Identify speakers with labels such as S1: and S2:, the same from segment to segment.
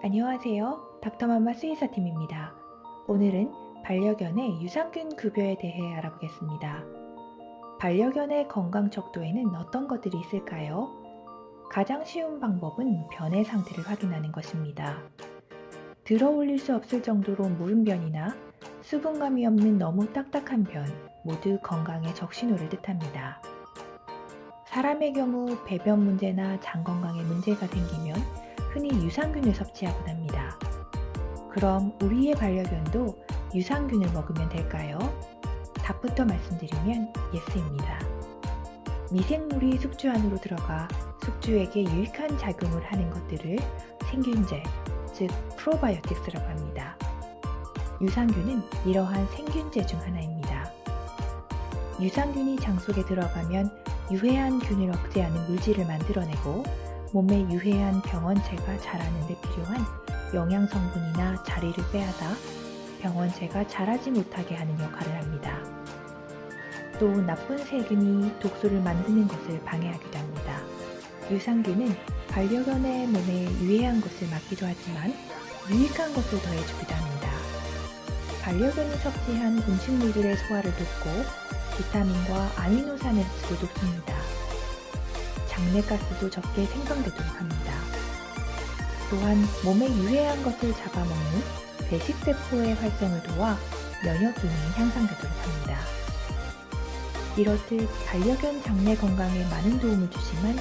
S1: 안녕하세요. 닥터맘마 수의사팀입니다. 오늘은 반려견의 유산균 급여에 대해 알아보겠습니다. 반려견의 건강 척도에는 어떤 것들이 있을까요? 가장 쉬운 방법은 변의 상태를 확인하는 것입니다. 들어 올릴 수 없을 정도로 무른 변이나 수분감이 없는 너무 딱딱한 변 모두 건강의 적신호를 뜻합니다. 사람의 경우 배변 문제나 장 건강에 문제가 생기면 흔히 유산균을 섭취하곤 합니다. 그럼 우리의 반려견도 유산균을 먹으면 될까요? 답부터 말씀드리면 예스입니다. 미생물이 숙주 안으로 들어가 숙주에게 유익한 작용을 하는 것들을 생균제, 즉 프로바이오틱스라고 합니다. 유산균은 이러한 생균제 중 하나입니다. 유산균이 장 속에 들어가면 유해한 균을 억제하는 물질을 만들어내고 몸에 유해한 병원체가 자라는 데 필요한 영양 성분이나 자리를 빼앗아 병원체가 자라지 못하게 하는 역할을 합니다. 또 나쁜 세균이 독소를 만드는 것을 방해하기도 합니다. 유산균은 반려견의 몸에 유해한 것을 막기도 하지만 유익한 것을 더해주기도 합니다. 반려견이 섭취한 음식물들의 소화를 돕고 비타민과 아미노산의 흡수도 돕습니다. 장내가스도 적게 생성되도록 합니다. 또한 몸에 유해한 것을 잡아먹는 배식세포의 활성을 도와 면역 기능이 향상되도록 합니다. 이렇듯 반려견 장내 건강에 많은 도움을 주지만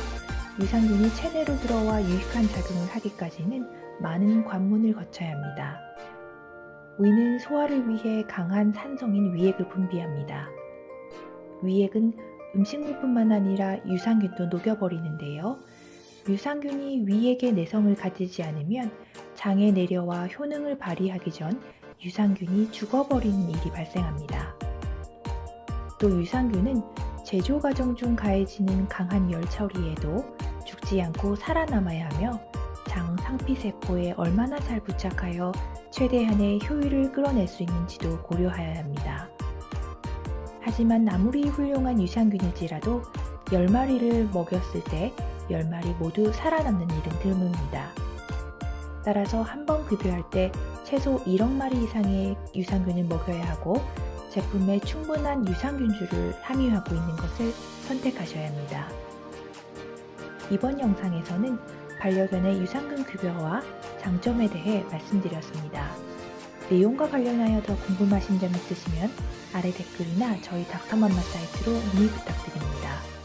S1: 유산균이 체내로 들어와 유익한 작용을 하기까지는 많은 관문을 거쳐야 합니다. 위는 소화를 위해 강한 산성인 위액을 분비합니다. 위액은 음식물뿐만 아니라 유산균도 녹여버리는데요. 유산균이 위액의 내성을 가지지 않으면 장에 내려와 효능을 발휘하기 전 유산균이 죽어버리는 일이 발생합니다. 또 유산균은 제조 과정 중 가해지는 강한 열 처리에도 죽지 않고 살아남아야 하며 장 상피세포에 얼마나 잘 부착하여 최대한의 효율을 끌어낼 수 있는지도 고려해야 합니다. 하지만 아무리 훌륭한 유산균일지라도 10마리를 먹였을 때 10마리 모두 살아남는 일은 드뭅니다. 따라서 한 번 급여할 때 최소 1억 마리 이상의 유산균을 먹여야 하고 제품에 충분한 유산균주를 함유하고 있는 것을 선택하셔야 합니다. 이번 영상에서는 반려견의 유산균 급여와 장점에 대해 말씀드렸습니다. 내용과 관련하여 더 궁금하신 점 있으시면 아래 댓글이나 저희 닥터맘마 사이트로 문의 부탁드립니다.